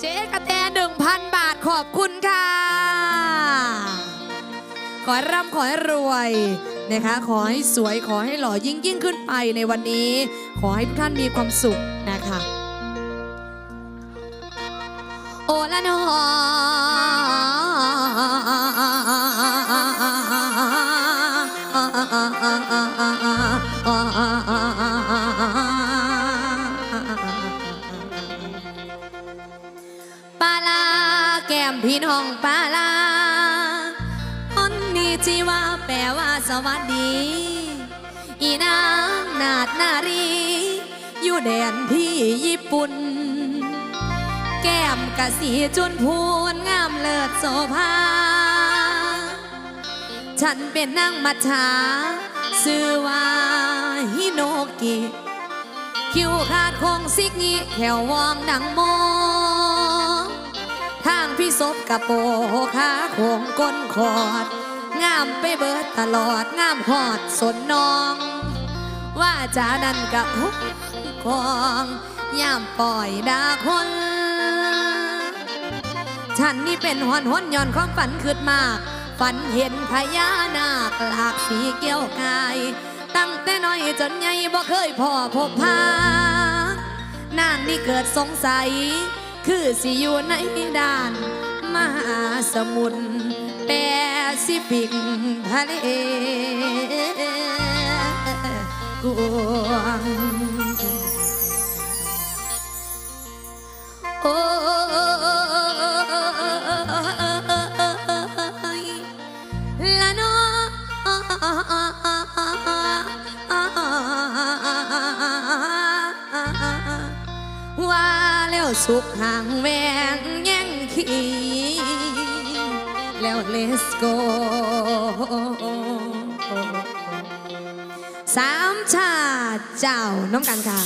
เจ๊กระแตหนึ่งพันบาทขอบคุณค่ะ ขอร่ำขอให้รวยนะคะ ขอให้สวยขอให้หล่อยิ่งยิ่งขึ้นไปในวันนี้ ขอให้ทุกท่านมีความสุขนะคะ โอละนอ พี่น้องปาลาฮอนนี่ที่ว่าแปลว่าสวัสดี อีนางนาดนารี อยู่แดนที่ญี่ปุ่น แก้มกะสีจุนพูนงามเลิศโสภา ฉันเป็นนางมัชชาชื่อว่าฮิโนกิ คิวขาดคงซิกงี้แถววองดังโม พี่ศพกระโปขาโขงก้นขอด งามไปเบิดตลอด งามหอดสนน้อง ว่าจานันกะพุกคองยามปล่อยดาคน ฉันนี่เป็นหอนหอนย่อนความฝันขึ้นมาก ฝันเห็นพญานาคหลากสีเกี้ยวกาย ตั้งแต่น้อยจนใหญ่บ่เคยพ่อพบพานางนี่เกิดสงสัย คือสิอยู่ในด่านมหาสมุทรแปซิฟิกทะเลกวง สุขห่างแวงแย่งขีแล้ว let's go สามชาเจ้าน้องกันค่ะ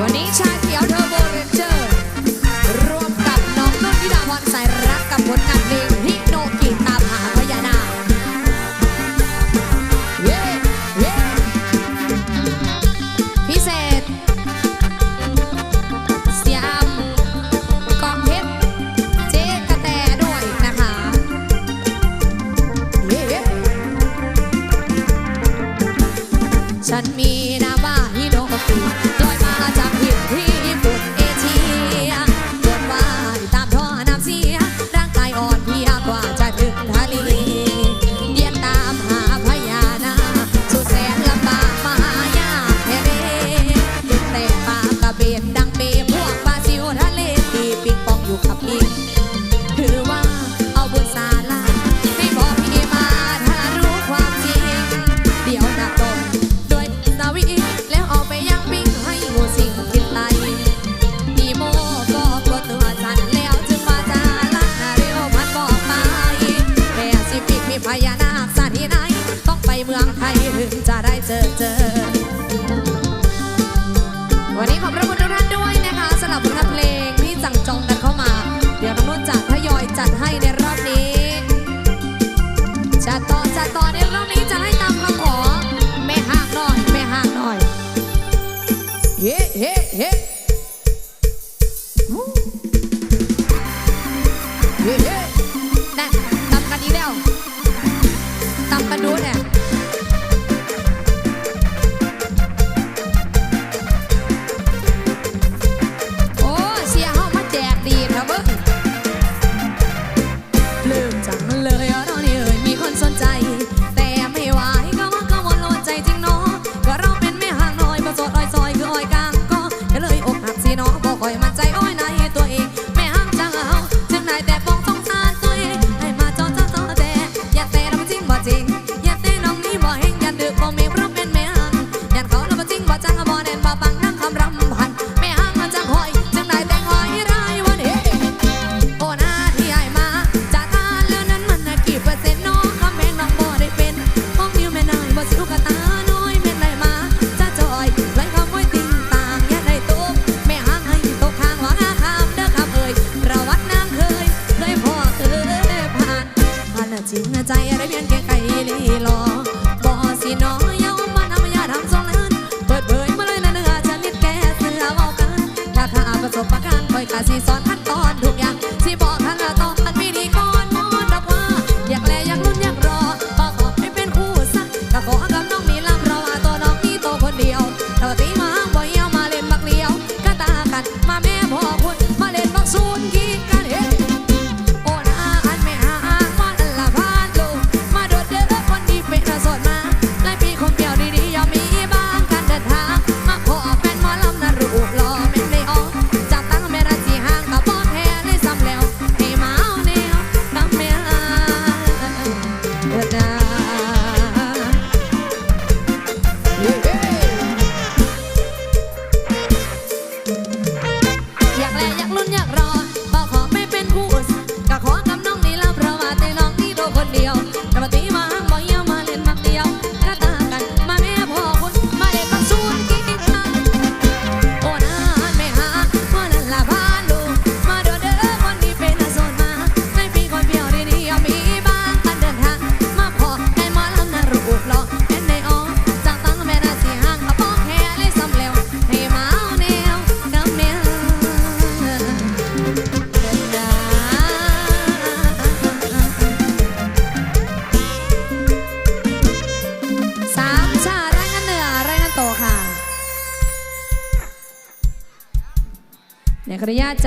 วันนี้ชาเขียวเธอร์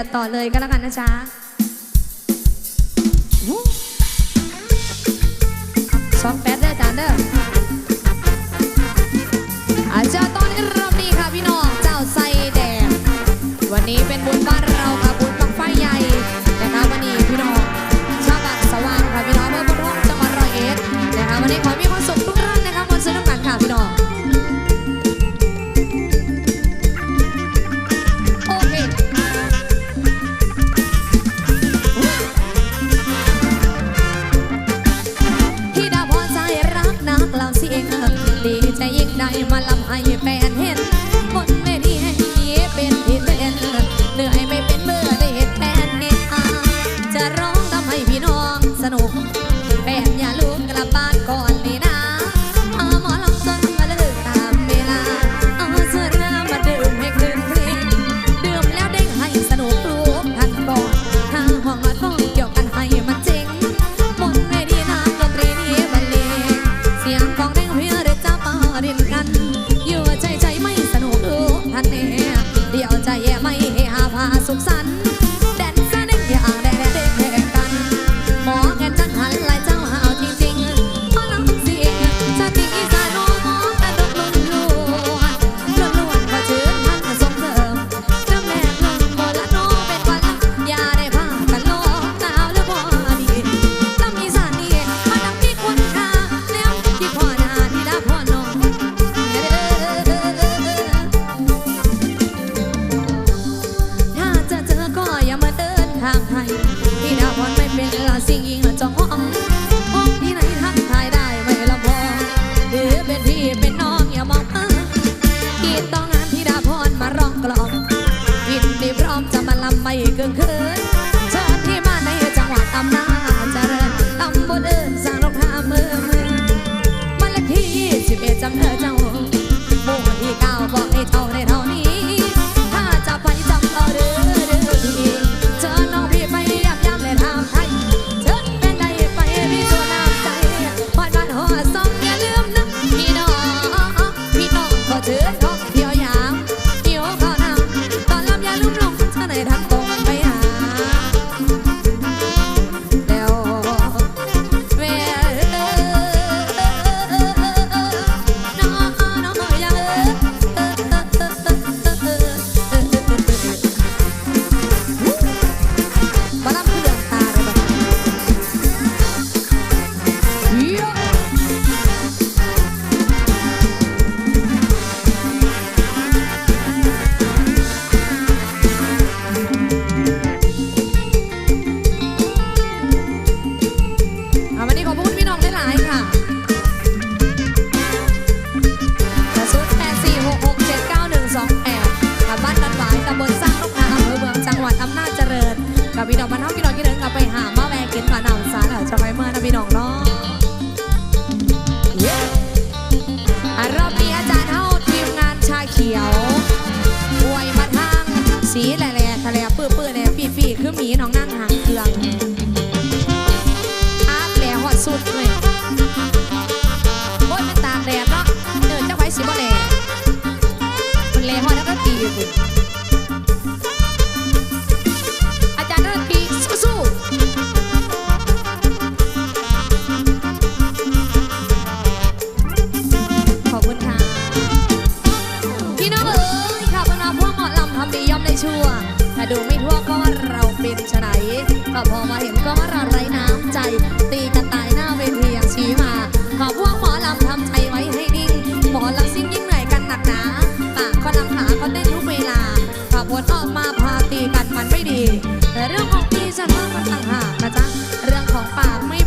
ัดต่อเลยก็แล้วกันนะจ๊ะซ้อมแป๊ดเด้อจานเด้ออาจารย์ตอนนี้รับดีค่ะพี่น้อง เจ้าไซแดง วันนี้เป็นบุญบาร ทางให้ น้องนั่งหางเครื่อง ดี เรื่องของปีจะต้องมันต่างหากนะจ๊ะ เรื่องของปากไม่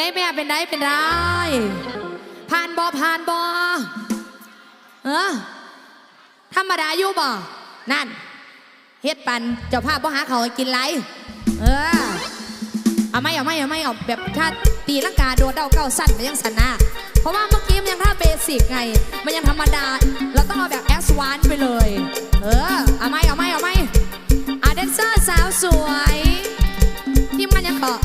ได้แม่เป็นได้เป็นได้ผ่านบอผ่านบอเออธรรมดาอยู่บ่นั่นเฮ็ดปันเจ้าภาพบ่หาเขากินไรเออเอาไม่เอาไม่เอาไม่เอาแบบถ้าตีลังกาโดดเดาเก้าสั้นมันยังสนะเพราะว่าเมื่อกี้มันยังท่าเบสิกไง มันยังธรรมดา เราต้องเอาแบบแอสวานไปเลย เออเอาไม่เอาไม่เอาไม่อาแดนเซอร์สาวสวยที่มันยังเกาะ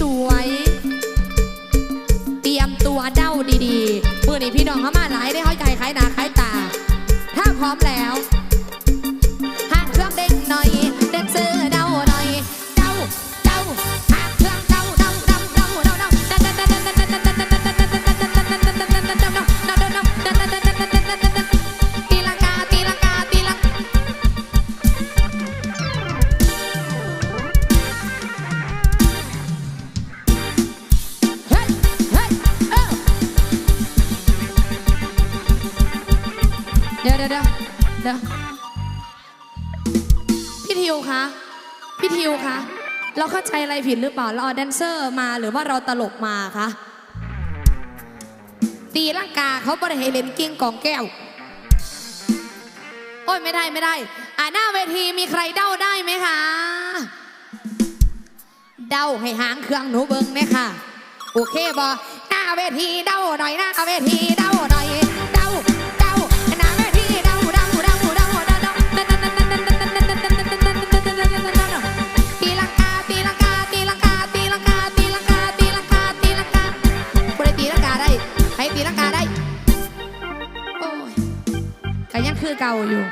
สวยๆ เตรียมตัวเด้าดีๆ เมื่อนี้พี่น้องเขามาหลายได้เข้าใจคล้ายหนาคล้ายตา ถ้าพร้อมแล้ว อะไรผิดหรือเปล่า เราเอาแดนเซอร์มาหรือว่าเราตลกมาคะตีร่างกาเขาบริเฮเลนกิ้งกองแก้ว โอ้ยไม่ได้ไม่ได้ อ่าหน้าเวทีมีใครเด้าได้ไหมคะ เด้าให้หางเครื่องหนูเบิงเนี่ยค่ะ โอเคบอหน้าเวทีเด้าหน่อยหน้าเวทีเด้าหน่อย เก่าอยู่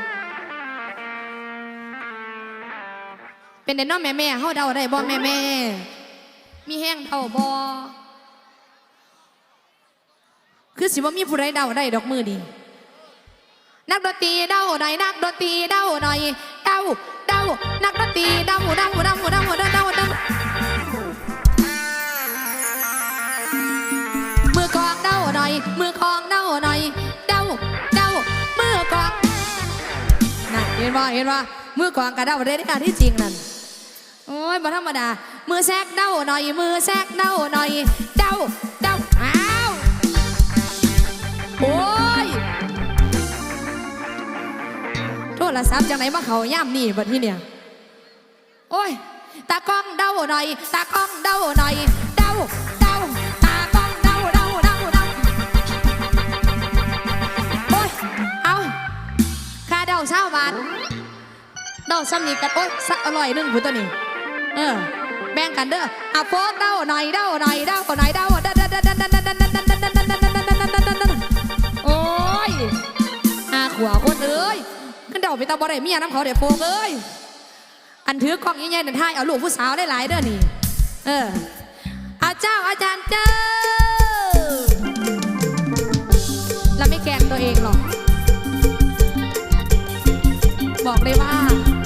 เป็นเด็นน้องแม่แม่เฮาเดาได้บ่แม่แม่มีแห้งเดาบ่คือสิว่ามีผู้ใดเดาได้ดอกมือดี นักดนตรีเดาหน่อยนักดนตรีเดาหน่อยเดาเดานักดนตรีเดาเดาเดาเดาเดาเดาเดามือกลองเดาหน่อย มือกลองเดาหน่อยเดา น่ะเห็นว่าเห็นว่ามือกลองกระเดาได้ในการที่จริงนั่นโอ้ยบ่ธรรมดา มือแซกเด้าหน่อย มือแซกเด้าหน่อย เด้าเด้าอ้าวโอ้ยโทรศัพท์จังไหนมาเขาย่ำนี่บัดที่เนี่ยโอ้ยตากล้องเด้าหน่อย ตากล้องเด้าหน่อย เด้าเด้าาเด้าเช้าบาทเดาซ้ำนี่กันโอ๊ยสักอร่อยนึงผู้ตัวนี้เออแบ่งกันเด้ออะโฟกเดาหน่อยเดาหน่อยเดาหน่อยเดาเดาเดาเดาเดาเดาเดาเดาเดาเดาเดาเดาเดาเดาเดาเดาโอ้ยอาขวาคนเอ้ยขึ้นเดาไปตาบ่ได้เมียน้ำเขาเดี๋ยวโฟกเอ้ยอันถือกล้องใหญ่ๆนั่นท่ายเอาลูกผู้สาวได้หลายเด้อนี่เออเอาเจ้าอาจารย์เจ้าเราไม่แกล้งตัวเองหรอก บอกเลยว่า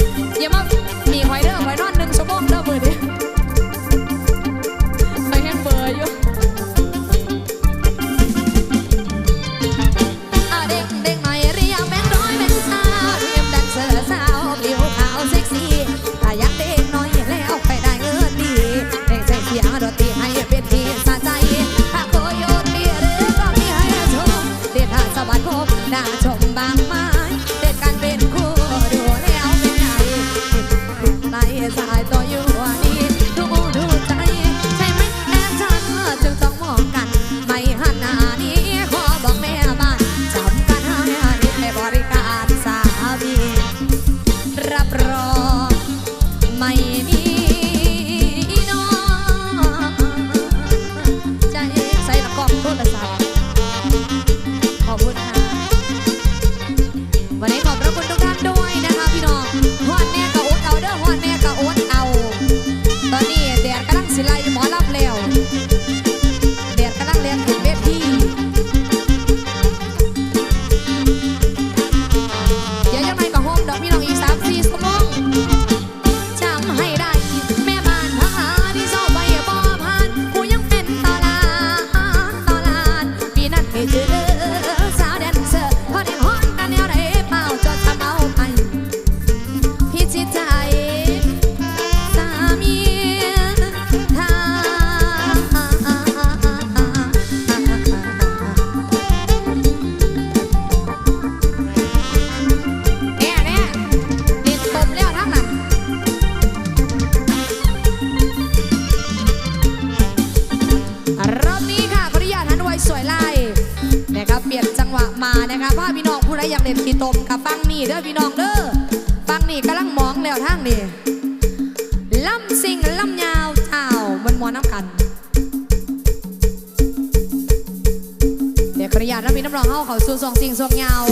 สู่สองสิ่งสองยาว